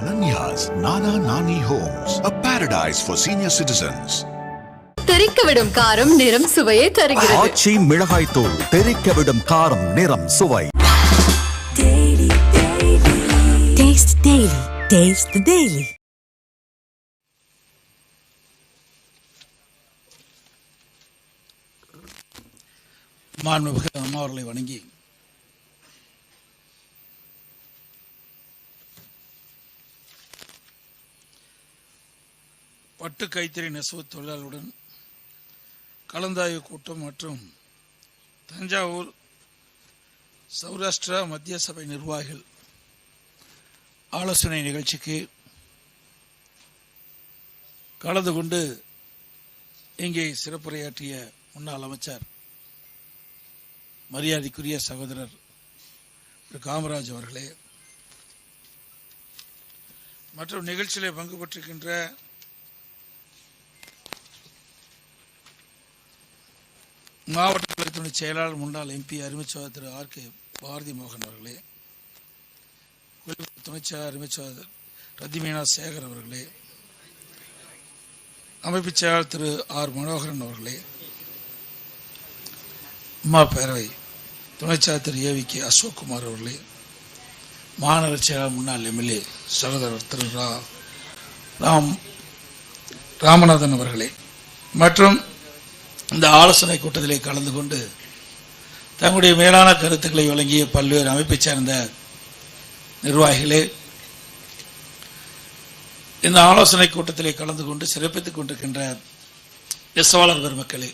Ananya's Nana Nani Homes, a paradise for senior citizens. தெறிக்கவிடும் காரம் நிறம் சுவையை தருகிறது ஆச்சி மிளகாய் தூள் தெறிக்க விடும் காரம் நிறம் சுவை Taste Daily. Taste the Daily. மாண்புமிகு அம்மா அவர்களை வணங்கி பட்டு கைத்தறி நெசவு தொழிலாளருடன் கலந்தாய்வு கூட்டம் மற்றும் தஞ்சாவூர் சௌராஷ்டிரா மத்திய சபை நிர்வாகிகள் ஆலோசனை நிகழ்ச்சிக்கு கலந்து கொண்டு இங்கே சிறப்புரையாற்றிய முன்னாள் அமைச்சர் மரியாதைக்குரிய சகோதரர் திரு காமராஜ் அவர்களே மற்றும் நிகழ்ச்சியில் பங்கு பெற்றிருக்கின்ற மாவட்ட கழகத்தினுடைய செயலாளர் முன்னாள் எம்பி அருமைச்சோதர் திரு ஆர் கே பாரதி மோகன் அவர்களே குறிப்பிட்ட துணைச் செயலாளர் அருமைச்சோதர் ரத்திமீனா சேகர் அவர்களே அமைப்பு செயலாளர் திரு ஆர் மனோகரன் அவர்களே அம்மா பேரவை துணைச்சாளர் திரு ஏ வி கே அசோக்குமார் அவர்களே மாநகர செயலாளர் முன்னாள் எம்எல்ஏ சகோதரர் திரு ரா ராம் ராமநாதன் அவர்களே மற்றும் இந்த ஆலோசனை கூட்டத்திலே கலந்து கொண்டு தங்களுடைய மேலான கருத்துக்களை வழங்கிய பல்வேறு அமைப்பைச் சேர்ந்த நிர்வாகிகளே இந்த ஆலோசனை கூட்டத்திலே கலந்து கொண்டு சிறப்பித்துக் கொண்டிருக்கின்ற நெசவாளர் பெருமக்களே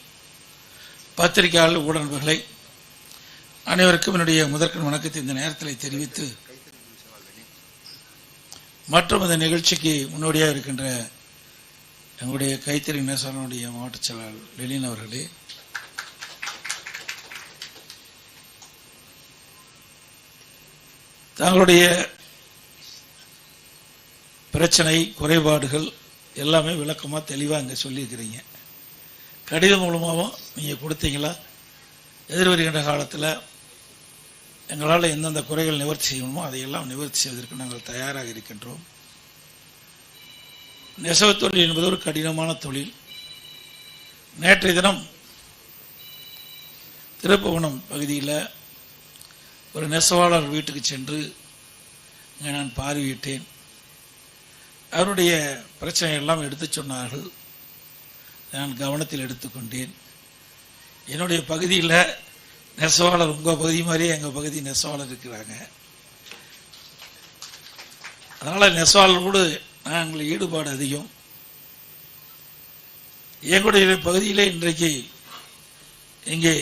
பத்திரிகையாளர் ஊடக அனைவருக்கும் என்னுடைய முதற்கண் வணக்கத்தை இந்த நேரத்தில் தெரிவித்து மற்றும் இந்த நிகழ்ச்சிக்கு முன்னோடியாக இருக்கின்ற எங்களுடைய கைத்தறி நெசவனுடைய மாவட்ட செயலாளர் லெலின் அவர்களே தங்களுடைய பிரச்சனை குறைபாடுகள் எல்லாமே விளக்கமாக தெளிவாக இங்கே சொல்லியிருக்கிறீங்க. கடிதம் மூலமாகவும் நீங்கள் கொடுத்தீங்களா? எதிர்வருகின்ற காலத்தில் எங்களால் எந்தெந்த குறைகள் நிவர்த்தி செய்யணுமோ அதையெல்லாம் நிவர்த்தி செய்வதற்கு நாங்கள் தயாராக இருக்கின்றோம். நெசவு தொழில் என்பது ஒரு கடினமான தொழில். நேற்றைய தினம் திருப்புவனம் பகுதியில் ஒரு நெசவாளர் வீட்டுக்கு சென்று இங்கே நான் பார்வையிட்டேன். அவருடைய பிரச்சனை எல்லாம் சொன்னார்கள். நான் கவனத்தில் எடுத்துக்கொண்டேன் என்னுடைய பகுதியில் நெசவாளர் உங்கள் பகுதி மாதிரியே எங்கள் பகுதி நெசவாளர் இருக்கிறாங்க. அதனால் நெசவாளர் கூட நாங்கள் ஈடுபாடு அதிகம். எங்களுடைய பகுதியிலே இன்றைக்கு இங்கே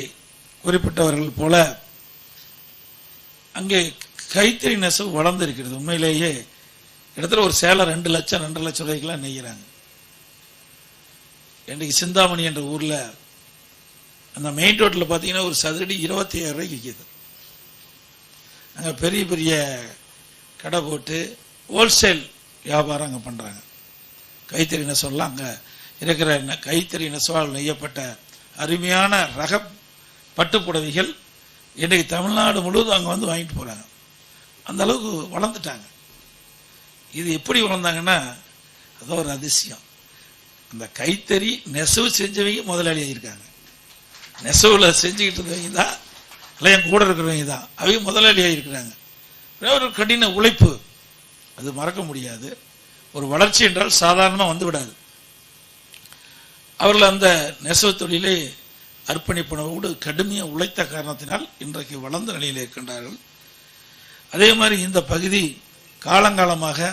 குறிப்பிட்டவர்கள் போல அங்கே கைத்தறி நெசவு வளர்ந்துருக்கிறது. உண்மையிலேயே இடத்துல ஒரு சேலை ரெண்டு லட்சம் ரெண்டு லட்சம் ரூபாய்க்கெல்லாம் நெய்கிறாங்க. இன்றைக்கு சிந்தாமணி என்ற ஊரில் அந்த மெயின் ரோட்டில் பார்த்தீங்கன்னா ஒரு சதுரடி இருபத்தி ஏழு ரூபாய்க்கு விற்கிது அங்கே பெரிய பெரிய கடை போட்டு ஹோல்சேல் வியாபாரம் அங்கே பண்ணுறாங்க கைத்தறி நெசவெல்லாம் அங்கே இருக்கிற கைத்தறி நெசவால் நெய்யப்பட்ட அருமையான ரக பட்டுப்புடவைகள் இன்றைக்கு தமிழ்நாடு முழுவதும் அங்கே வந்து வாங்கிட்டு போகிறாங்க அந்த அளவுக்கு வளர்ந்துட்டாங்க. இது எப்படி வளர்ந்தாங்கன்னா அது ஒரு அதிசயம். அந்த கைத்தறி நெசவு செஞ்சவங்க முதலாளியாக இருக்காங்க நெசவில் செஞ்சுக்கிட்டு இருந்தவங்க தான் இல்லை என் கூட இருக்கிறவங்க தான் அவங்க முதலாளியாக இருக்கிறாங்க ஒரு கடின உழைப்பு. அது மறக்க முடியாது. ஒரு வளர்ச்சி என்றால் சாதாரணமாக வந்து விடாது அவர்கள் அந்த நெசவு தொழிலை அர்ப்பணிப்பனவோடு கடுமையாக உழைத்த காரணத்தினால் இன்றைக்கு வளர்ந்த நிலையில் இருக்கின்றார்கள். அதே மாதிரி இந்த பகுதி காலங்காலமாக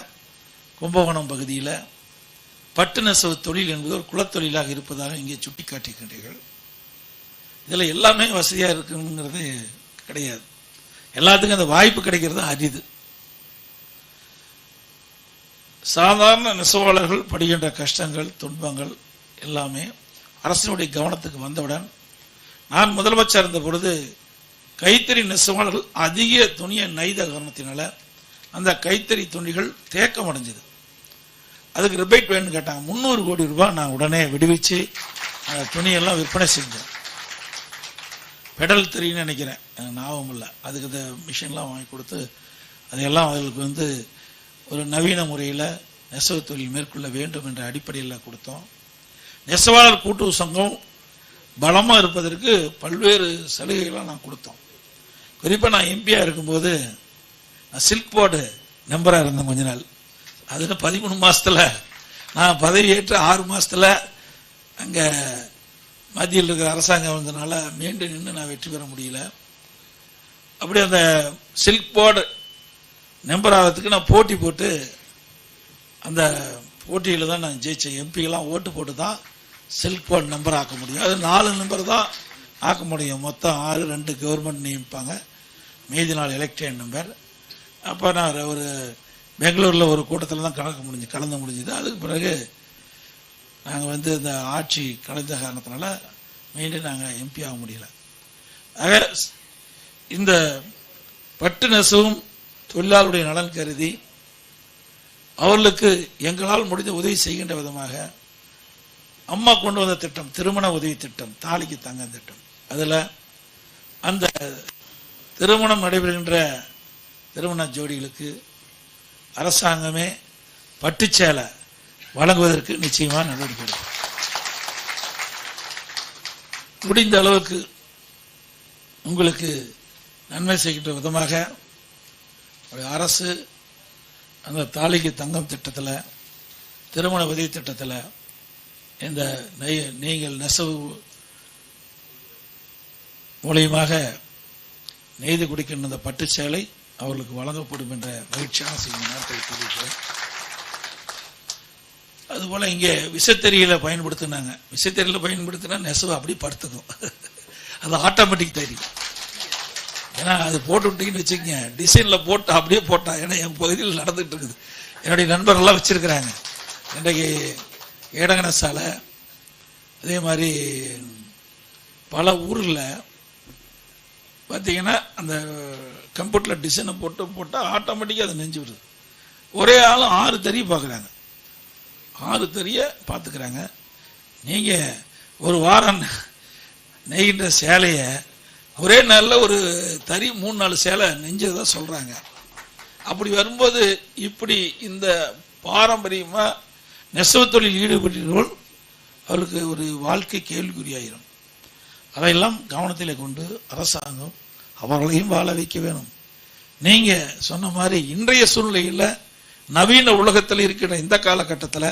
கும்பகோணம் பகுதியில் பட்டு நெசவு தொழில் என்பது ஒரு குலத்தொழிலாக இருப்பதாக இங்கே சுட்டி காட்டுகின்றீர்கள் இதில் எல்லாமே வசதியாக இருக்குங்கிறது கிடையாது. எல்லாத்துக்கும் அந்த வாய்ப்பு கிடைக்கிறது அரிது. சாதாரண நெசவாளர்கள் படுகின்ற கஷ்டங்கள் துன்பங்கள் எல்லாமே அரசினுடைய கவனத்துக்கு வந்தவுடன் நான் முதலமைச்சர் இருந்த பொழுது கைத்தறி நெசவாளர்கள் அதிக துணியை நெய்த காரணத்தினால அந்த கைத்தறி துணிகள் தேக்கம் அடைஞ்சது. அதுக்கு ரிபேட் வேணும்னு கேட்டாங்க. முந்நூறு கோடி ரூபாய் நான் உடனே விடுவிச்சு அந்த துணியெல்லாம் விற்பனை செஞ்சேன். பெடல் தெரியுன்னு நினைக்கிறேன். எனக்கு ஞாபகம் இல்லை. அதுக்கு இந்த மிஷின்லாம் வாங்கி கொடுத்து அதையெல்லாம் அவர்களுக்கு வந்து ஒரு நவீன முறையில் நெசவு தொழில் மேற்கொள்ள வேண்டும் என்ற அடிப்படையில் கொடுத்தோம். நெசவாளர் கூட்டுறவு சங்கம் பலமாக இருப்பதற்கு பல்வேறு சலுகைகளாக நான் கொடுத்தோம். குறிப்பாக நான் எம்பியாக இருக்கும்போது நான் சில்க் போர்டு மெம்பராக இருந்தேன் கொஞ்ச நாள். அதில் பதிமூணு மாதத்தில் நான் பதவி ஏற்று ஆறு மாதத்தில் அங்கே மத்தியில் இருக்கிற அரசாங்கம் வந்ததுனால மீண்டும் நின்று நான் வெற்றி பெற முடியல. அப்படி அந்த சில்க் போர்டு மெம்பர் ஆகிறதுக்கு நான் போட்டி போட்டு அந்த போட்டியில் தான் நான் ஜெயித்தேன் எம்பிக்கெல்லாம் ஓட்டு போட்டு தான் சில்க் போர்டு நம்பர் ஆக்க முடியும். அது நாலு நம்பர் தான் ஆக்க முடியும். மொத்தம் ஆறு ரெண்டு கவர்மெண்ட் நியமிப்பாங்க. மீதி நாள் எலெக்டட் நம்பர் அப்போ நான் ஒரு பெங்களூரில் ஒரு கூட்டத்தில் தான் கலக்க முடிஞ்சு கலந்து முடிஞ்சுது. அதுக்கு பிறகு நாங்கள் வந்து இந்த ஆட்சி கலைந்த காரணத்தினால மீண்டும் நாங்கள் எம்பி ஆக முடியல. ஆக இந்த பட்டு நெசவும் தொழிலாளருடைய நலன் கருதி அவர்களுக்கு எங்களால் முடிந்த உதவி செய்கின்ற விதமாக அம்மா கொண்டு வந்த திட்டம் திருமண உதவி திட்டம் தாலிக்கு தங்க திட்டம். அதில் அந்த திருமணம் நடைபெறுகின்ற திருமண ஜோடிகளுக்கு அரசாங்கமே பட்டுச்சேலை வழங்குவதற்கு நிச்சயமாக நடவடிக்கை முடிந்த அளவுக்கு உங்களுக்கு நன்மை செய்கின்ற விதமாக அரசு அந்த தாலிக்கு தங்கம் திட்டத்தில் திருமண உதவி திட்டத்தில் இந்த நெய் நீங்கள் நெசவு மூலியமாக நெய்து குடிக்கின்ற இந்த பட்டு சேலை அவர்களுக்கு வழங்கப்படும் என்ற மகிழ்ச்சியான செய்தி நேரத்தில் தெரிவிக்கிறேன் அதுபோல் இங்கே விசைத்தறிகளை பயன்படுத்தினாங்க. விசைத்தறியில் பயன்படுத்தினா நெசவு அப்படி படுத்துக்கும். அது ஆட்டோமேட்டிக் தறி. ஏன்னா அது போட்டு விட்டீங்கன்னு வச்சுக்கோங்க. டிசைனில் போட்டு அப்படியே போட்டான் ஏன்னா என் பகுதியில் நடந்துட்டு இருக்குது. என்னுடைய நண்பர்கள்லாம் வச்சுருக்கிறாங்க. இன்றைக்கு ஏடகன சாலை அதே மாதிரி பல ஊரில் பார்த்தீங்கன்னா அந்த கம்ப்யூட்டரில் டிசைனை போட்டு போட்டால் ஆட்டோமேட்டிக்காக அது நெஞ்சு வருது ஒரே ஆளும் ஆறு தறி பார்க்குறாங்க ஆறு தெரிய பார்த்துக்கிறாங்க நீங்கள் ஒரு வாரம் நெய்கின்ற சேலையை ஒரே நாளில் ஒரு தறி மூணு நாலு சேலை நெஞ்சதை சொல்கிறாங்க அப்படி வரும்போது இப்படி இந்த பாரம்பரியமாக நெசவு தொழில் ஈடுபட்டவர்கள் அவருக்கு ஒரு வாழ்க்கை கேள்விக்குறியாயிரும். அதையெல்லாம் கவனத்தில் கொண்டு அரசாங்கம் அவர்களையும் வாழ வைக்க வேணும். நீங்கள் சொன்ன மாதிரி இன்றைய சூழ்நிலையில் நவீன உலகத்தில் இருக்கிற இந்த காலகட்டத்தில்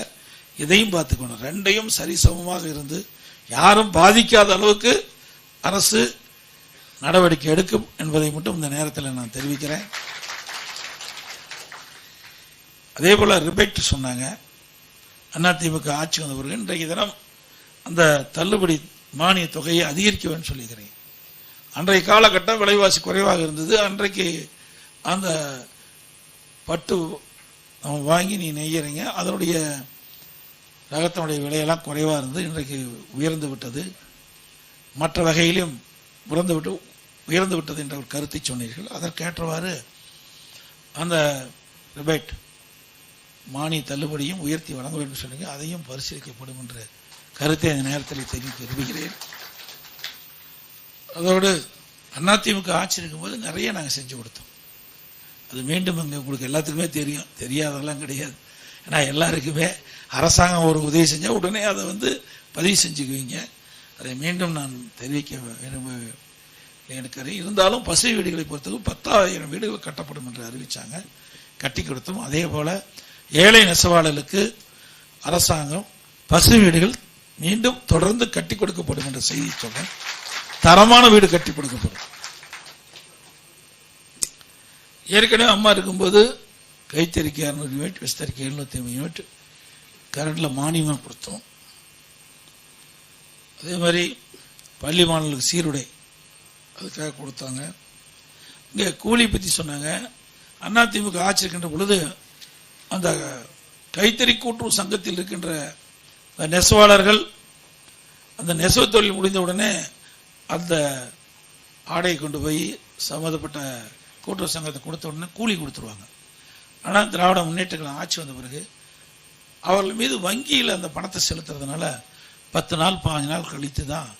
இதையும் பார்த்துக்கணும். ரெண்டையும் சரிசமமாக இருந்து யாரும் பாதிக்காத அளவுக்கு அரசு நடவடிக்கை எடுக்கும் என்பதை மட்டும் இந்த நேரத்தில் நான் தெரிவிக்கிறேன். அதே போல ரிபேட் சொன்னாங்க. அதிமுக ஆட்சி வந்த பிறகு இன்றைக்கு தினம் அந்த தள்ளுபடி மானிய தொகையை அதிகரிக்கவேன்னு வேண்டும் சொல்லிக்கிறேன். அன்றைய காலகட்டம் விலைவாசி குறைவாக இருந்தது. அன்றைக்கு அந்த பட்டு நம்ம வாங்கி நீ நெய்யறீங்க. அதனுடைய ரகத்தினுடைய விலையெல்லாம் குறைவாக இருந்து இன்றைக்கு உயர்ந்து விட்டது. மற்ற வகையிலும் உயர்ந்து விட்டு உயர்ந்து விட்டது என்ற ஒரு கருத்தை சொன்னீர்கள். அதற்கேற்றவாறு அந்த ரிபேட் மானிய தள்ளுபடியும் உயர்த்தி வழங்க வேண்டும் சொன்னீங்க. அதையும் பரிசீலிக்கப்படும் என்ற கருத்தை அந்த நேரத்தில் தெரிவித்து விரும்புகிறேன் அதோடு அதிமுக ஆட்சி இருக்கும்போது நிறைய நாங்கள் செஞ்சு கொடுத்தோம். அது மீண்டும் இங்கே உங்களுக்கு எல்லாத்துக்குமே தெரியும். தெரியாதெல்லாம் கிடையாது. ஏன்னா எல்லாருக்குமே அரசாங்கம் ஒரு உதவி செஞ்சால் உடனே அதை வந்து பதிவு செஞ்சுக்குவீங்க. அதை மீண்டும் நான் தெரிவிக்க விரும்ப எனக்கு இருந்தாலும் பசு வீடுகளை பொறுத்தவரை பத்தாயிரம் வீடுகள் கட்டப்படும் என்று அறிவித்தாங்க கட்டி கொடுத்தோம். அதே போல ஏழை நெசவாளர்களுக்கு அரசாங்கம் பசு வீடுகள் மீண்டும் தொடர்ந்து கட்டி கொடுக்கப்படும் என்ற செய்தி சொல்றேன். தரமான வீடு கட்டி கொடுக்கப்படும். ஏற்கனவே அம்மா இருக்கும்போது கைத்தறிக்கு இரநூறு யூனிட் விஸ்தறிக்கு எழுநூத்தி ஐம்பது யூனிட் கரண்டில் மானியமாக கொடுத்தோம். அதே மாதிரி பள்ளி மாணவர்களுக்கு சீருடை அதுக்காக கொடுத்தாங்க. இங்கே கூலி பற்றி சொன்னாங்க. அதிமுக ஆட்சி இருக்கின்ற பொழுது அந்த கைத்தறி கூட்டுறவு சங்கத்தில் இருக்கின்ற அந்த நெசவாளர்கள் அந்த நெசவு தொழில் முடிந்த உடனே அந்த ஆடையை கொண்டு போய் சம்மந்தப்பட்ட கூட்டுறவு சங்கத்தை கொடுத்த உடனே கூலி கொடுத்துருவாங்க. ஆனால் திராவிட முன்னேற்றங்கள் ஆட்சி வந்த பிறகு அவர்கள் மீது வங்கியில் அந்த பணத்தை செலுத்துறதுனால பத்து நாள் பாஞ்சு நாள் கழித்து தான்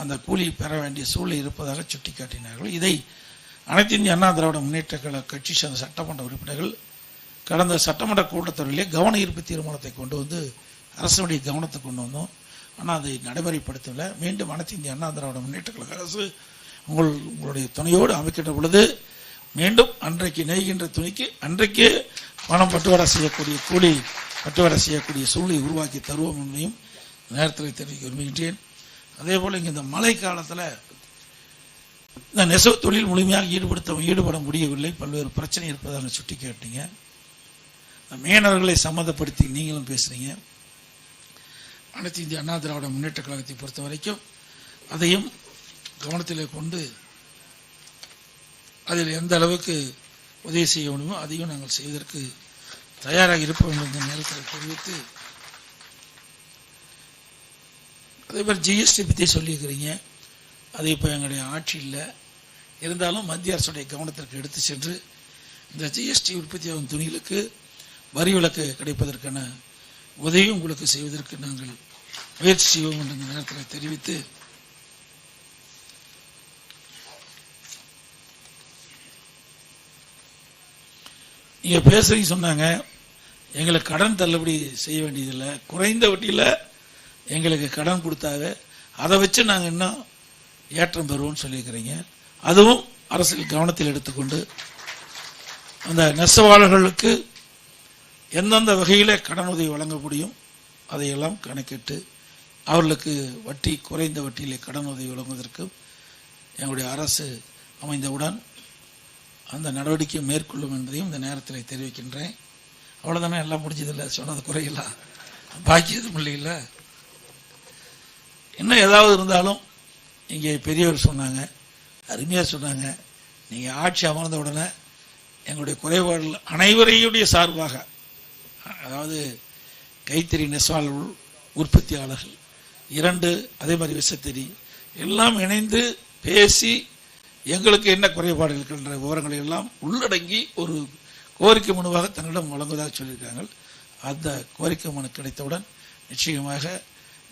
அந்த கூலி பெற வேண்டிய சூழ்நிலை இருப்பதாக சுட்டிக்காட்டினார்கள். இதை அனைத்து இந்திய அண்ணா திராவிட முன்னேற்ற கழக கட்சி சேர்ந்த சட்டமன்ற உறுப்பினர்கள் கடந்த சட்டமன்ற கூட்டத்தொடரிலே கவன ஈர்ப்பு தீர்மானத்தை கொண்டு வந்து அரசனுடைய கவனத்தை கொண்டு வந்தோம். ஆனால் அதை நடைமுறைப்படுத்தவில்லை. மீண்டும் அனைத்து இந்திய அண்ணா திராவிட முன்னேற்ற கழக அரசு உங்கள் உங்களுடைய துணையோடு அமைக்கின்ற பொழுது மீண்டும் அன்றைக்கு நெய்கின்ற துணிக்கு அன்றைக்கே பணம் பட்டுவாடா செய்யக்கூடிய கூலி பட்டுவாடா செய்யக்கூடிய சூழ்நிலை உருவாக்கி தருவோம் என்பதையும் நேரத்தில் தெரிவிக்க விரும்புகின்றேன். அதே போல் இங்கே இந்த மழை காலத்தில் இந்த நெசவு தொழில் முழுமையாக ஈடுபடுத்த ஈடுபட முடியவில்லை. பல்வேறு பிரச்சனை இருப்பதாக சுட்டி கேட்டீங்க. மீனவர்களை சம்மந்தப்படுத்தி நீங்களும் பேசுறீங்க. அனைத்து இந்திய அண்ணா திராவிட முன்னேற்ற கழகத்தை பொறுத்த வரைக்கும் அதையும் கவனத்தில் கொண்டு அதில் எந்த அளவுக்கு உதவி செய்ய முடியுமோ அதையும் நாங்கள் செய்வதற்கு தயாராக இருப்போம் என்ற நேரத்தில் தெரிவித்து அதே மாதிரி ஜிஎஸ்டி பற்றி சொல்லியிருக்கிறீங்க. அது இப்போ எங்களுடைய ஆட்சி இல்லை. இருந்தாலும் மத்திய அரசுடைய கவனத்திற்கு எடுத்து சென்று இந்த ஜிஎஸ்டி உற்பத்தியாகும் துணிகளுக்கு வரி விலக்கு கிடைப்பதற்கான உதவி உங்களுக்கு செய்வதற்கு நாங்கள் முயற்சி செய்வோம் என்ற இந்த நேரத்தில் தெரிவித்து நீங்கள் பேசுறீங்க சொன்னாங்க. எங்களுக்கு கடன் தள்ளுபடி செய்ய வேண்டியதில்லை. குறைந்த வட்டியில் எங்களுக்கு கடன் கொடுத்தாங்க. அதை வச்சு நாங்கள் இன்னும் ஏற்றம் பெறுவோம்னு சொல்லியிருக்கிறீங்க. அதுவும் அரசியல் கவனத்தில் எடுத்துக்கொண்டு அந்த நெசவாளர்களுக்கு எந்தெந்த வகையில் கடன் உதவி வழங்க முடியும் அதையெல்லாம் கணக்கிட்டு அவர்களுக்கு வட்டி குறைந்த வட்டியிலே கடன் உதவி வழங்குவதற்கு எங்களுடைய அரசு அமைந்தவுடன் அந்த நடவடிக்கை மேற்கொள்ளும் என்பதையும் இந்த நேரத்தில் தெரிவிக்கின்றேன். அவ்வளோதானே எல்லாம் முடிஞ்சதில்லை. சொன்னது குறையில்லாம் பாக்கி எதுவும் இல்லை இன்னும் ஏதாவது இருந்தாலும் இங்கே பெரியவர் சொன்னாங்க அருமையாக சொன்னாங்க. நீங்கள் ஆட்சி அமர்ந்த உடனே எங்களுடைய குறைபாடுகள் அனைவரையுடைய சார்பாக அதாவது கைத்தறி நெசவாளர்கள் உற்பத்தியாளர்கள் இரண்டு அதே மாதிரி விசத்தறி எல்லாம் இணைந்து பேசி எங்களுக்கு என்ன குறைபாடு இருக்கின்ற விவரங்களை எல்லாம் உள்ளடங்கி ஒரு கோரிக்கை மனுவாக தங்களிடம் வழங்குவதாக சொல்லியிருக்காங்க. அந்த கோரிக்கை மனு கிடைத்தவுடன் நிச்சயமாக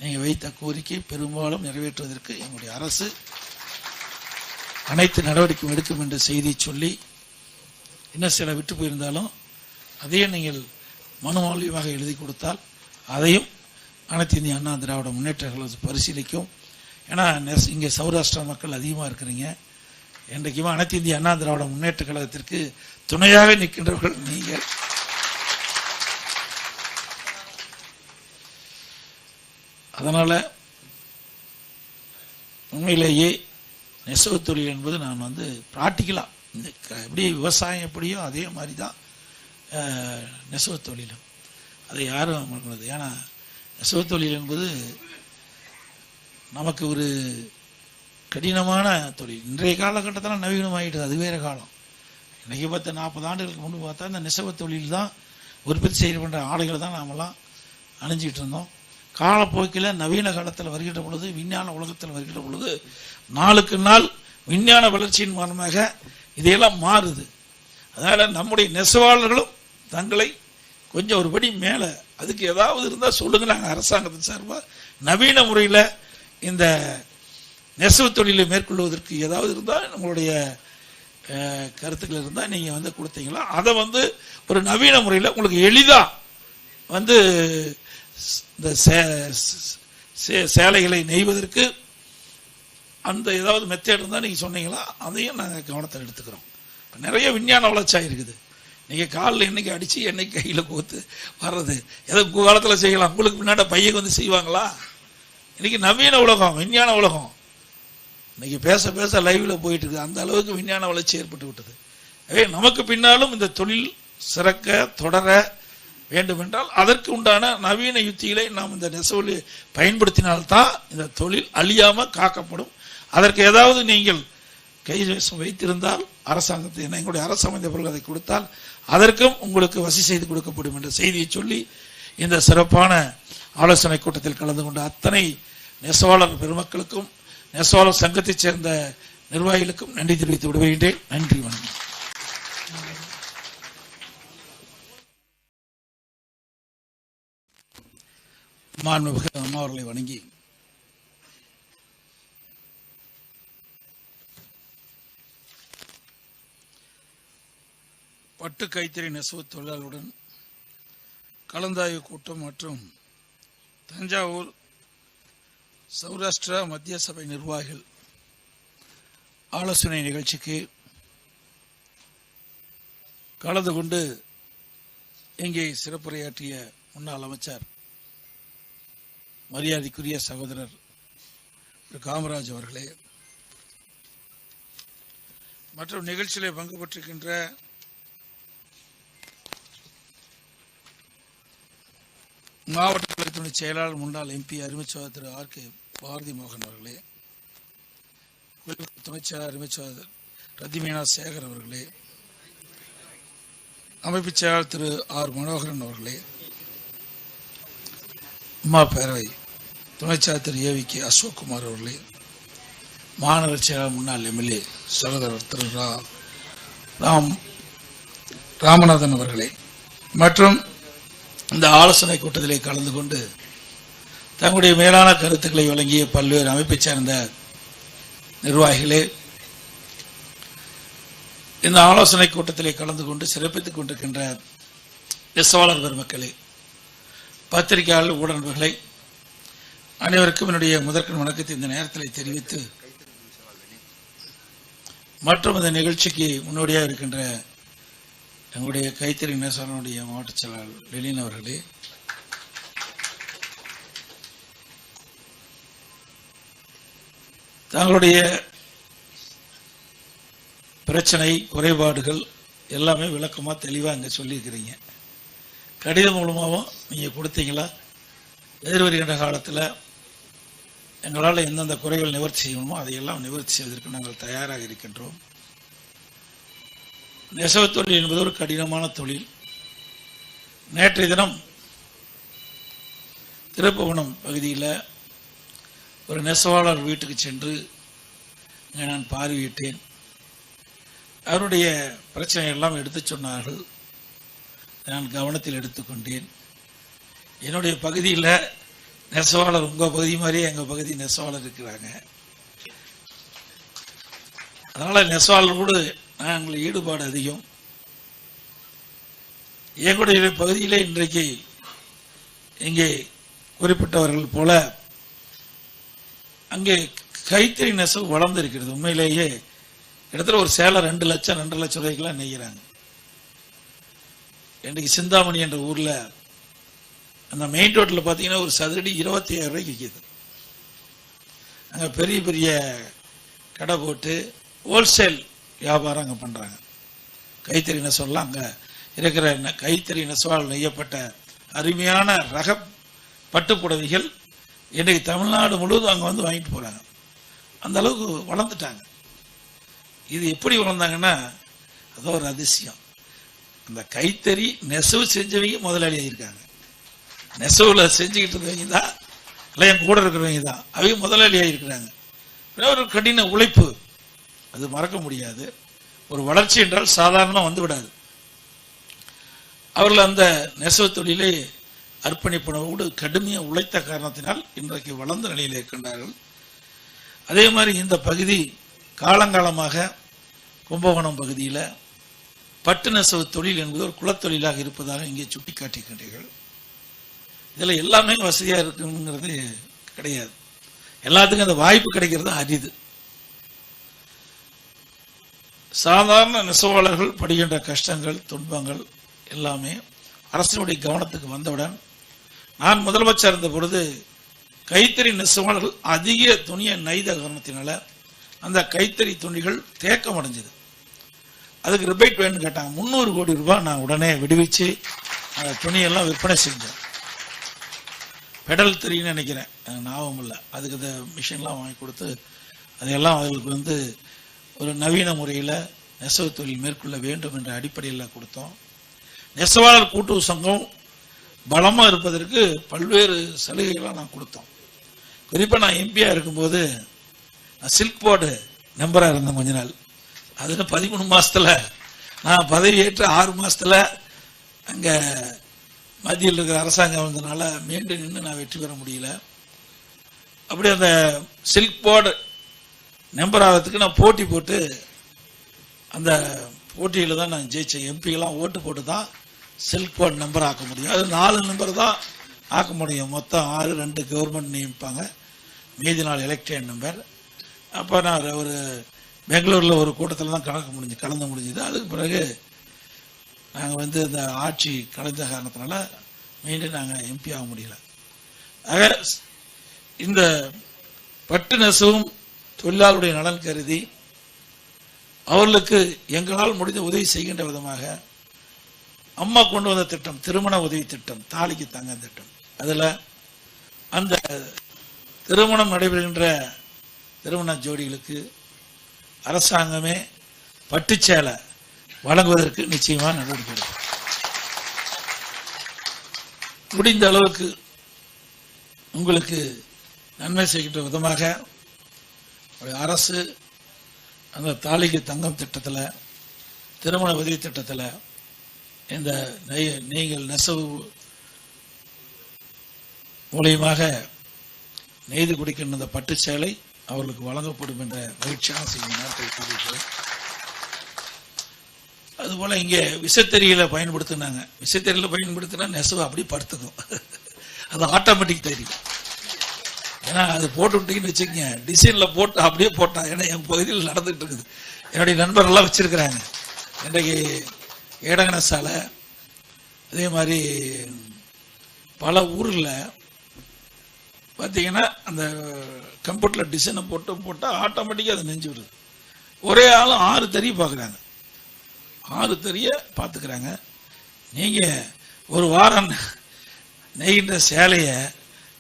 நீங்கள் வைத்த கோரிக்கை பெரும்பாலும் நிறைவேற்றுவதற்கு எங்களுடைய அரசு அனைத்து நடவடிக்கையும் எடுக்கும் என்ற செய்தி சொல்லி இன்னும் சில விட்டு போயிருந்தாலும் அதையும் நீங்கள் மனு மூலியமாக எழுதி கொடுத்தால் அதையும் அனைத்து இந்திய அண்ணா திராவிட முன்னேற்ற பரிசீலிக்கும். ஏன்னா நெஸ்- இங்கே சௌராஷ்டிரா மக்கள் அதிகமாக இருக்கிறீங்க. என்றைக்குமே அனைத்து இந்திய அண்ணா திராவிட முன்னேற்ற கழகத்திற்கு துணையாக நிற்கின்றவர்கள் நீங்கள். அதனால் உண்மையிலேயே நெசவு தொழில் என்பது நான் வந்து ப்ராக்டிக்கலாக இந்த க- எப்படி விவசாயம் எப்படியோ அதே மாதிரி தான் நெசவு தொழிலும். அதை யாரும் மறக்கிறது ஏன்னா நெசவு தொழில் என்பது நமக்கு ஒரு கடினமான தொழில். இன்றைய காலகட்டத்தில் நவீனமாகிட்டது அது வேறு காலம். இன்றைக்கி பார்த்த நாற்பது ஆண்டுகளுக்கு முன்பு பார்த்தா இந்த நெசவு தொழில் தான் உற்பத்தி செய்யப்படுற ஆடைகளை தான் நாமெல்லாம் அணிஞ்சிக்கிட்டு இருந்தோம். காலப்போக்கில் நவீன காலத்தில் வருகின்ற பொழுது விஞ்ஞான உலகத்தில் வருகின்ற பொழுது நாளுக்கு நாள் விஞ்ஞான வளர்ச்சியின் மூலமாக இதையெல்லாம் மாறுது. அதனால் நம்முடைய நெசவாளர்களும் தங்களை கொஞ்சம் ஒருபடி மேலே அதுக்கு ஏதாவது இருந்தால் சொல்லுங்க நாங்கள் அரசாங்கத்தின் சார்பாக நவீன முறையில் இந்த நெசவு தொழிலை மேற்கொள்வதற்கு ஏதாவது இருந்தால் நம்மளுடைய கருத்துக்கள் இருந்தால் நீங்கள் வந்து கொடுத்தீங்களா? அதை வந்து ஒரு நவீன முறையில் உங்களுக்கு எளிதாக வந்து இந்த சே- சே- சேலைகளை நெய்வதற்கு அந்த ஏதாவது மெத்தேட் இருந்தால் நீங்கள் சொன்னீங்களா? அதையும் நாங்கள் கவனத்தில் எடுத்துக்கிறோம். இப்போ நிறைய விஞ்ஞான வளர்ச்சியாக இருக்குது நீங்கள் காலில் என்னைக்கு அடித்து என்னைக்கு கையில் கோத்து வர்றது? எதை உங்கள் காலத்தில் செய்யலாம். உங்களுக்கு முன்னாடி பையன் வந்து செய்வாங்களா? இன்றைக்கி நவீன உலகம் விஞ்ஞான உலகம். இன்னைக்கு பேச பேச லைவில் போயிட்டுருக்கு. அந்த அளவுக்கு விஞ்ஞான வளர்ச்சி ஏற்பட்டு விட்டது. எனவே நமக்கு பின்னாலும் இந்த தொழில் சிறக்க தொடர வேண்டுமென்றால் அதற்கு உண்டான நவீன யுத்திகளை நாம் இந்த நெசவுல பயன்படுத்தினால்தான் இந்த தொழில் அழியாமல் காக்கப்படும். அதற்கு ஏதாவது நீங்கள் கை வைத்திருந்தால் அரசாங்கத்தை என்ன எங்களுடைய அரசு பொருள் அதை கொடுத்தால் அதற்கும் உங்களுக்கு வசி செய்து கொடுக்கப்படும் என்ற செய்தியை சொல்லி இந்த சிறப்பான ஆலோசனை கூட்டத்தில் கலந்து கொண்ட அத்தனை நெசவாளர் பெருமக்களுக்கும் நெசவாளர் சங்கத்தைச் சேர்ந்த நிர்வாகிகளுக்கும் நன்றி தெரிவித்து விடுகின்றேன் நன்றி வணக்கம். மாண்புமிகு அம்மா அவர்களை வணங்கி. பட்டு கைத்தறி நெசவு தொழிலாளருடன் கலந்தாய்வு கூட்டம் மற்றும் தஞ்சாவூர் சௌராஷ்டிரா மத்திய சபை நிர்வாகிகள் ஆலோசனை நிகழ்ச்சிக்கு கலந்து கொண்டு இங்கே சிறப்புரையாற்றிய முன்னாள் அமைச்சர் மரியாதைக்குரிய சகோதரர் திரு காமராஜ் அவர்களே மற்றும் நிகழ்ச்சியில் பங்கு பெற்றிருக்கின்ற மாவட்ட கலைத்துறை செயலாளர் முன்னாள் எம்பி அருமைச்சோதர் திரு ஆர் கே பாரதி மோகன் அவர்களே கோயில் துணைச் செயலாளர் அருமைச்சோதர் ரதிமீனா சேகர் அவர்களே அமைப்பு செயலாளர் திரு ஆர் மனோகரன் அவர்களே அம்மா பேரவை துணைச்சாத்திர ஏவிக்கு கே அசோக்குமார் அவர்களே மாநகர செயலாளர் முன்னாள் எம்எல்ஏ சகோதரர் திரு ராம் ராமநாதன் அவர்களே மற்றும் இந்த ஆலோசனை கூட்டத்திலே கலந்து கொண்டு தங்களுடைய மேலான கருத்துக்களை வழங்கிய பல்வேறு அமைப்பைச் சேர்ந்த நிர்வாகிகளே இந்த ஆலோசனை கூட்டத்திலே கலந்து கொண்டு சிறப்பித்துக் கொண்டிருக்கின்ற நெசவாளர் பெருமக்களே பத்திரிகையாளர் ஊடகங்களை அனைவருக்கும் என்னுடைய முதற்கண் வணக்கத்தை இந்த நேரத்தில் தெரிவித்து மற்றும் இந்த நிகழ்ச்சிக்கு முன்னோடியாக இருக்கின்ற எங்களுடைய கைத்தறி நேசனுடைய மாவட்ட செயலாளர் லெலின் அவர்களே தங்களுடைய பிரச்சனை குறைபாடுகள் எல்லாமே விளக்கமாக தெளிவாக இங்கே சொல்லியிருக்கிறீங்க. கடிதம் மூலமாகவும் நீங்கள் கொடுத்தீங்களா? எதிர்வருகின்ற காலத்தில் எங்களால் எந்தெந்த குறைகள் நிவர்த்தி செய்யணுமோ அதையெல்லாம் நிவர்த்தி செய்வதற்கு நாங்கள் தயாராக இருக்கின்றோம். நெசவுத் தொழில் என்பது ஒரு கடினமான தொழில். நேற்றைய தினம் திருப்புவனம் பகுதியில் ஒரு நெசவாளர் வீட்டுக்கு சென்று நான் பார்வையிட்டேன். அவருடைய பிரச்சனை எல்லாம் சொன்னார்கள். நான் கவனத்தில் எடுத்துக்கொண்டேன் என்னுடைய பகுதியில் நெசவாளர் உங்கள் பகுதி மாதிரியே எங்கள் பகுதி நெசவாளர் இருக்கிறாங்க. அதனால் நெசவாளர் கூட நாங்கள் ஈடுபாடு அதிகம். எங்களுடைய பகுதியிலே இன்றைக்கு இங்கே குறிப்பிட்டவர்கள் போல அங்கே கைத்தறி நெசவு வளர்ந்துருக்கிறது. உண்மையிலேயே இடத்துல ஒரு சேலை ரெண்டு லட்சம் ரெண்டு லட்சம் ரூபாய்க்கெல்லாம் நெய்கிறாங்க. இன்றைக்கு சிந்தாமணி என்ற ஊரில் அந்த மெயின் ரோட்டில் பார்த்தீங்கன்னா ஒரு சதுரடி இருபத்தி ஆயிரம் ரூபாய்க்கு விற்கிது அங்கே பெரிய பெரிய கடை போட்டு ஹோல்சேல் வியாபாரம் அங்கே பண்ணுறாங்க கைத்தறி நெசவெல்லாம் அங்கே இருக்கிற கைத்தறி நெசவால் நெய்யப்பட்ட அருமையான ரக பட்டுப்புடவைகள் இன்றைக்கு தமிழ்நாடு முழுவதும் அங்கே வந்து வாங்கிட்டு போகிறாங்க அந்த அளவுக்கு வளர்ந்துட்டாங்க. இது எப்படி வளர்ந்தாங்கன்னா அது ஒரு அதிசயம். அந்த கைத்தறி நெசவு செஞ்சவங்க முதலாளி ஆகியிருக்காங்க நெசவுல செஞ்சுக்கிட்டு தான் இல்லை என் கூட இருக்கிறவங்க தான். அவங்க முதலாளியாக இருக்கிறாங்க. ஒரு கடின உழைப்பு. அது மறக்க முடியாது. ஒரு வளர்ச்சி என்றால் சாதாரணமாக வந்து விடாது. அவர்கள் அந்த நெசவு தொழிலை அர்ப்பணிப்பனவோடு கடுமையாக உழைத்த காரணத்தினால் இன்றைக்கு வளர்ந்த நிலையில் இருக்கின்றார்கள். அதே மாதிரி இந்த பகுதி காலங்காலமாக கும்பகோணம் பகுதியில் பட்டு நெசவு தொழில் என்பது ஒரு குலத்தொழிலாக இருப்பதாக இங்கே சுட்டிக்காட்டுகின்றீர்கள் இதில் எல்லாமே வசதியாக இருக்குங்கிறது கிடையாது. எல்லாத்துக்கும் அந்த வாய்ப்பு கிடைக்கிறது அரிது. சாதாரண நெசவாளர்கள் படுகின்ற கஷ்டங்கள் துன்பங்கள் எல்லாமே அரசினுடைய கவனத்துக்கு வந்தவுடன் நான் முதலமைச்சர் இருந்த பொழுது கைத்தறி நெசவாளர்கள் அதிக துணியை நெய்த காரணத்தினால அந்த கைத்தறி துணிகள் தேக்கம் அடைஞ்சது. அதுக்கு ரிபேட் வேணும்னு கேட்டாங்க. முந்நூறு கோடி ரூபாய் நான் உடனே விடுவிச்சு அந்த துணியெல்லாம் விற்பனை செஞ்சேன். பெடல் தெரியுன்னு நினைக்கிறேன். ஞாபகம் இல்லை. அதுக்கு இந்த மிஷின்லாம் வாங்கி கொடுத்து அதையெல்லாம் அவர்களுக்கு வந்து ஒரு நவீன முறையில் நெசவு தொழில் மேற்கொள்ள வேண்டும் என்ற அடிப்படையில் கொடுத்தோம். நெசவாளர் கூட்டுறவு சங்கம் பலமாக இருப்பதற்கு பல்வேறு சலுகைகளாக நான் கொடுத்தோம். குறிப்பாக நான் எம்பியாக இருக்கும்போது நான் சில்க் போர்டு மெம்பராக இருந்தேன் கொஞ்ச நாள். அதில் பதிமூணு மாதத்தில் நான் பதவி ஏற்று ஆறு மாதத்தில் அங்கே மத்தியில் இருக்கிற அரசாங்கம் வந்ததுனால மீண்டும் நின்று நான் வெற்றி பெற முடியல. அப்படி அந்த சில்க் போர்டு மெம்பர் ஆகிறதுக்கு நான் போட்டி போட்டு அந்த போட்டியில் தான் நான் ஜெயித்தேன் எம்பிக்கெல்லாம் ஓட்டு போட்டு தான் சில்க் போர்டு நம்பர் ஆக்க முடியும். அது நாலு நம்பர் தான் ஆக்க முடியும். மொத்தம் ஆறு ரெண்டு கவர்மெண்ட் நியமிப்பாங்க. மீதி நாள் எலெக்டட் நம்பர் அப்போ நான் ஒரு பெங்களூரில் ஒரு கூட்டத்தில் தான் கலக்க முடிஞ்சு கலந்து முடிஞ்சுது. அதுக்கு பிறகு நாங்கள் வந்து இந்த ஆட்சி கலைஞ்ச காரணத்தினால மீண்டும் நாங்கள் எம்பி ஆக முடியல. ஆக இந்த பட்டு நெசவும் தொழிலாளருடைய நலன் கருதி அவர்களுக்கு எங்களால் முடிந்த உதவி செய்கின்ற விதமாக அம்மா கொண்டு வந்த திட்டம் திருமண உதவி திட்டம் தாலிக்கு தங்க திட்டம். அதில் அந்த திருமணம் நடைபெறுகின்ற திருமண ஜோடிகளுக்கு அரசாங்கமே பட்டுச்சேலை வழங்குவதற்கு நிச்சயமாக நடவடிக்கை எடுக்கும் முடிந்த அளவுக்கு உங்களுக்கு நன்மை செய்கின்ற விதமாக ஒரு அரசு அந்த தாலிக்கு தங்கம் திட்டத்தில் திருமண உதவி திட்டத்தில் இந்த நெய்- நீங்கள் நெசவு மூலியமாக நெய்து குடிக்கின்ற பட்டு சேலை அவர்களுக்கு வழங்கப்படும் என்ற மகிழ்ச்சியான செய்தி நேரத்தை கூறியிருக்கிறேன் அதுபோல் இங்கே விசத்தறியில் பயன்படுத்தினாங்க. விசத்தறியில் பயன்படுத்தினா நெசவு அப்படி படுத்துக்கும். அது ஆட்டோமேட்டிக் தறி. ஏன்னா அது போட்டு விட்டீங்கன்னு வச்சுக்கங்க. டிசைனில் போட்டு அப்படியே போட்டான். ஏன்னா என் பகுதியில் நடந்துகிட்டு இருக்குது என்னுடைய நண்பர்கள்லாம் வச்சுருக்குறாங்க. இன்றைக்கு ஏடகன சாலை அதே மாதிரி பல ஊரில் பார்த்தீங்கன்னா அந்த கம்ப்யூட்டரில் டிசைனை போட்டு போட்டால் ஆட்டோமேட்டிக்காக அது நெஞ்சு வருது. ஒரே ஆளும் ஆறு தறி பார்க்குறாங்க ஆறு தெரிய பார்த்துக்கிறாங்க. நீங்கள் ஒரு வாரம் நெய்கின்ற சேலையை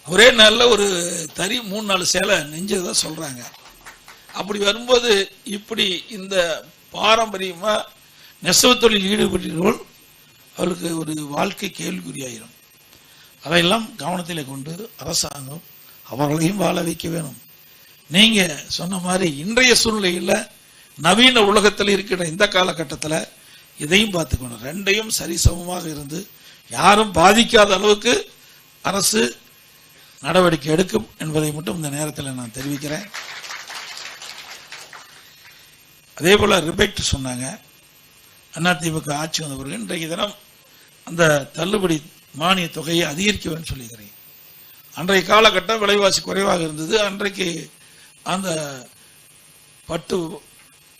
ஒரே நாளில் ஒரு தறி மூணு நாலு சேலை நெஞ்சதை சொல்கிறாங்க அப்படி வரும்போது இப்படி இந்த பாரம்பரியமாக நெசவு தொழில் ஈடுபட்டவர்கள் அவருக்கு ஒரு வாழ்க்கை கேள்விக்குறியாயிரும். அதையெல்லாம் கவனத்தில் கொண்டு அரசாங்கம் அவர்களையும் வாழ வைக்க வேணும். நீங்கள் சொன்ன மாதிரி இன்றைய சூழ்நிலையில் நவீன உலகத்தில் இருக்கிற இந்த காலகட்டத்தில் இதையும் பார்த்துக்கணும். ரெண்டையும் சரிசமமாக இருந்து யாரும் பாதிக்காத அளவுக்கு அரசு நடவடிக்கை எடுக்கும் என்பதை மட்டும் இந்த நேரத்தில் நான் தெரிவிக்கிறேன். அதே போல ரிபெக்ட் சொன்னாங்க. அதிமுக ஆட்சி வந்த பிறகு இன்றைக்கு தினம் அந்த தள்ளுபடி மானிய தொகையை அதிகரிக்கவேன்னு சொல்லியிருக்கிறேன் சொல்லிக்கிறேன் அன்றைய காலகட்டம் விலைவாசி குறைவாக இருந்தது. அன்றைக்கு அந்த பட்டு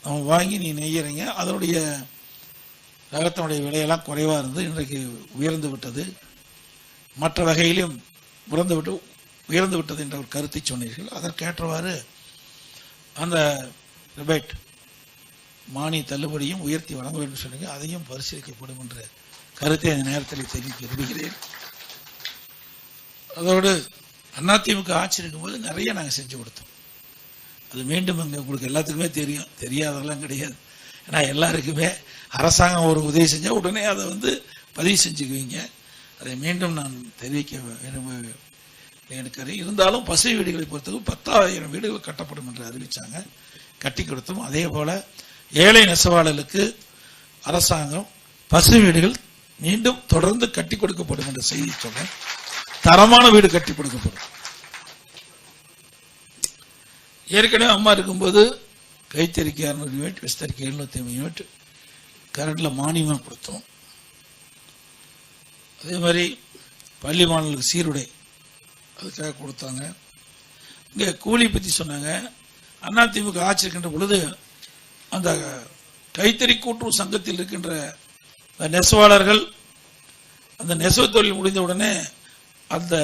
நம்ம வாங்கி நீ நெய்யறீங்க. அதனுடைய ரகத்தினுடைய விலையெல்லாம் குறைவாக இருந்து இன்றைக்கு உயர்ந்து விட்டது. மற்ற வகையிலும் உயர்ந்து விட்டு உயர்ந்து விட்டது என்ற ஒரு கருத்தை சொன்னீர்கள். அதற்கேற்றவாறு அந்த ரிபேட் மானிய தள்ளுபடியும் உயர்த்தி வழங்க வேண்டும் சொன்னீங்க. அதையும் பரிசீலிக்கப்படும் என்ற கருத்தை அந்த நேரத்தில் தெரிவிக்க விரும்புகிறேன். அதோடு அதிமுக ஆட்சி இருக்கும்போது நிறைய நாங்கள் செஞ்சு கொடுத்தோம். அது மீண்டும் இங்கே உங்களுக்கு எல்லாத்துக்குமே தெரியும். தெரியாதெல்லாம் கிடையாது. ஏன்னா எல்லாருக்குமே அரசாங்கம் ஒரு உதவி செஞ்சால் உடனே அதை வந்து பதிவு செஞ்சுக்குவீங்க. அதை மீண்டும் நான் தெரிவிக்க விரும்ப எடுக்கிறேன் இருந்தாலும் பசு வீடுகளை பொறுத்தவரை பத்தாயிரம் வீடுகள் கட்டப்படும் என்று அறிவித்தாங்க கட்டி கொடுத்தோம். அதே போல் ஏழை நெசவாளர்களுக்கு அரசாங்கம் பசு வீடுகள் மீண்டும் தொடர்ந்து கட்டி கொடுக்கப்படும் என்ற செய்தி சொல்றேன் தரமான வீடு கட்டி கொடுக்கப்படும். ஏற்கனவே அம்மா இருக்கும்போது கைத்தறிக்கு இரநூறு யூனிட் விஸ்தறிக்கு எழுநூத்தி ஐம்பது யூனிட் கரண்டில் மானியமாக கொடுத்தோம். அதே மாதிரி பள்ளி மாணவர்களுக்கு சீருடை அதுக்காக கொடுத்தாங்க. இங்கே கூலி பற்றி சொன்னாங்க. அதிமுக ஆட்சி இருக்கின்ற பொழுது அந்த கைத்தறி கூட்டுறவு சங்கத்தில் இருக்கின்ற அந்த நெசவாளர்கள் அந்த நெசவு தொழில் முடிந்த உடனே அந்த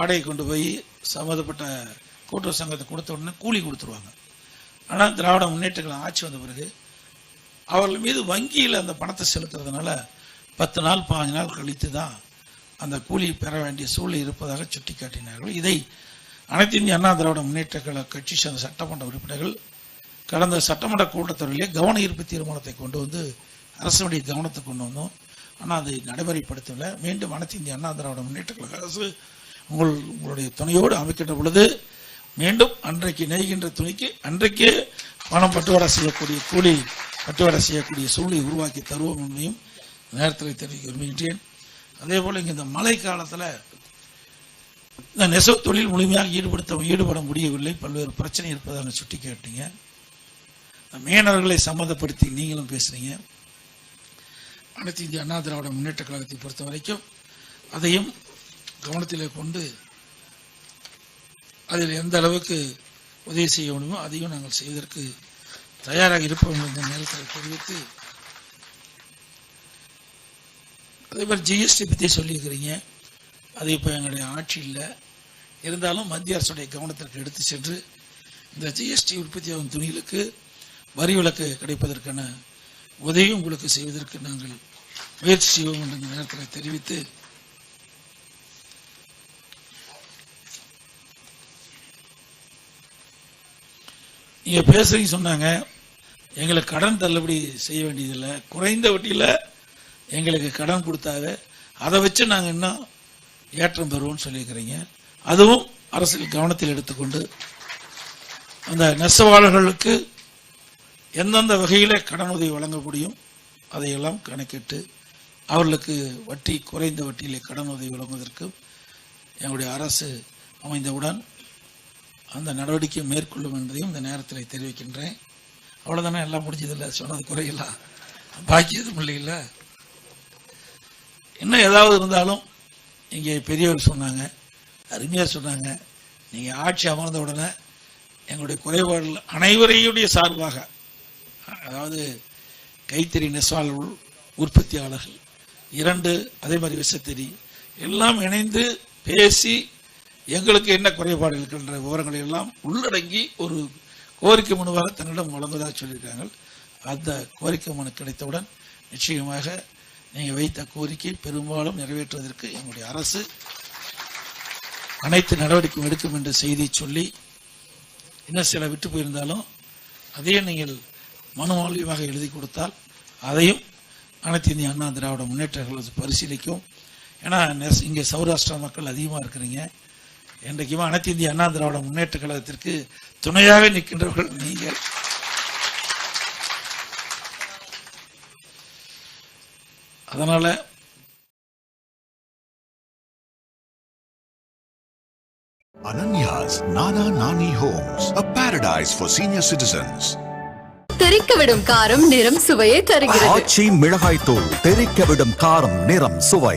ஆடையை கொண்டு போய் சம்மந்தப்பட்ட கூட்டுறவு சங்கத்தை கொடுத்த உடனே கூலி கொடுத்துருவாங்க. ஆனால் திராவிட முன்னேற்றங்கள் ஆட்சி வந்த பிறகு அவர்கள் மீது வங்கியில் அந்த பணத்தை செலுத்துறதுனால பத்து நாள் பாஞ்சு நாள் கழித்து தான் அந்த கூலி பெற வேண்டிய சூழ்நிலை இருப்பதாக சுட்டிக்காட்டினார்கள். இதை அனைத்து இந்திய அண்ணா திராவிட முன்னேற்ற கழக கட்சி சேர்ந்த சட்டமன்ற உறுப்பினர்கள் கடந்த சட்டமன்ற கூட்டத்தொடரிலே கவன ஈர்ப்பு தீர்மானத்தை கொண்டு வந்து அரசுடைய கவனத்தை கொண்டு வந்தோம். ஆனால் அதை நடைமுறைப்படுத்தவில்லை. மீண்டும் அனைத்து இந்திய அண்ணா திராவிட முன்னேற்ற கழக அரசு உங்கள் உங்களுடைய துணையோடு அமைக்கின்ற பொழுது மீண்டும் அன்றைக்கு நெய்கின்ற துணிக்கு அன்றைக்கே பணம் பட்டுவாடா செய்யக்கூடிய கூலி பட்டுவாடா செய்யக்கூடிய சூழ்நிலை உருவாக்கி தருவோம் என்பதையும் நேரத்தில் தெரிவிக்க விரும்புகின்றேன். அதே போல் இங்கே இந்த மழை காலத்தில் இந்த நெசவு தொழில் முழுமையாக ஈடுபடுத்த ஈடுபட முடியவில்லை. பல்வேறு பிரச்சனை இருப்பதாக சுட்டி கேட்டீங்க. மீனவர்களை சம்மந்தப்படுத்தி நீங்களும் பேசுறீங்க. அனைத்து இந்திய அண்ணா திராவிட முன்னேற்ற கழகத்தை பொறுத்த வரைக்கும் அதையும் கவனத்தில் கொண்டு அதில் எந்த அளவுக்கு உதவி செய்ய முடியுமோ அதையும் நாங்கள் செய்வதற்கு தயாராக இருப்போம் என்ற நேரத்தில் தெரிவித்து அதே மாதிரி ஜிஎஸ்டி பற்றி சொல்லியிருக்கிறீங்க. அது இப்போ எங்களுடைய ஆட்சி இல்லை. இருந்தாலும் மத்திய அரசுடைய கவனத்திற்கு எடுத்து சென்று இந்த ஜிஎஸ்டி உற்பத்தியாகும் துணிகளுக்கு வரி விலக்கு கிடைப்பதற்கான உதவி உங்களுக்கு செய்வதற்கு நாங்கள் முயற்சி செய்வோம் என்ற நேரத்தில் தெரிவித்து நீங்கள் பேசுறீங்க சொன்னாங்க எங்களுக்கு கடன் தள்ளுபடி செய்ய வேண்டியதில்லை. குறைந்த வட்டியில் எங்களுக்கு கடன் கொடுத்தாவே அதை வச்சு நாங்கள் இன்னும் ஏற்றம் பெறுவோம்னு சொல்லியிருக்கிறீங்க. அதுவும் அரசியல் கவனத்தில் எடுத்துக்கொண்டு அந்த நெசவாளர்களுக்கு எந்தெந்த வகையில் கடன் உதவி வழங்க முடியும் அதையெல்லாம் கணக்கிட்டு அவர்களுக்கு வட்டி குறைந்த வட்டியிலே கடன் உதவி வழங்குவதற்கு எங்களுடைய அரசு அமைந்தவுடன் அந்த நடவடிக்கை மேற்கொள்ளும் என்பதையும் இந்த நேரத்தில் தெரிவிக்கின்றேன். அவ்வளோதானே எல்லாம் முடிஞ்சதில்லை. சொன்னது குறையலாம் பாக்கி எதுவும் இல்லைல்ல இன்னும் ஏதாவது இருந்தாலும் இங்கே பெரியவர் சொன்னாங்க அருமையாக சொன்னாங்க நீங்கள் ஆட்சி அமர்ந்த உடனே எங்களுடைய குறைபாடுகள் அனைவரையுடைய சார்பாக அதாவது கைத்தறி நெசவாளர்கள் உற்பத்தியாளர்கள் இரண்டு அதே மாதிரி விசத்தறி எல்லாம் இணைந்து பேசி எங்களுக்கு என்ன குறைபாடு இருக்கின்ற விவரங்களை எல்லாம் உள்ளடங்கி ஒரு கோரிக்கை மனுவாக தன்னிடம் வழங்குவதாக சொல்லியிருக்காங்க அந்த கோரிக்கை மனு கிடைத்தவுடன் நிச்சயமாக நீங்கள் வைத்த கோரிக்கை பெரும்பாலும் நிறைவேற்றுவதற்கு எங்களுடைய அரசு அனைத்து நடவடிக்கையும் எடுக்கும் என்ற செய்தி சொல்லி இன்னும் சில விட்டு போயிருந்தாலும் அதையும் நீங்கள் மனு மூலியமாக எழுதி கொடுத்தால் அதையும் அனைத்து இந்திய அண்ணா திராவிட முன்னேற்றங்கள் பரிசீலிக்கும். ஏன்னா நெஸ்- இங்கே சௌராஷ்டிரா மக்கள் அதிகமாக இருக்கிறீங்க. என்றைக்குமே அனைத்து இந்திய அண்ணா திராவிட முன்னேற்ற கழகத்திற்கு துணையாக நிற்கின்றவர்கள் நீங்கள். அதனால Ananya's Nana Nani Homes, a paradise for senior citizens. தெறிக்க விடும் காரம் நிறம் சுவையை தருகிறது. ஆச்சி மிளகாய் தூள் தெறிக்க விடும் காரம் நிறம் சுவை.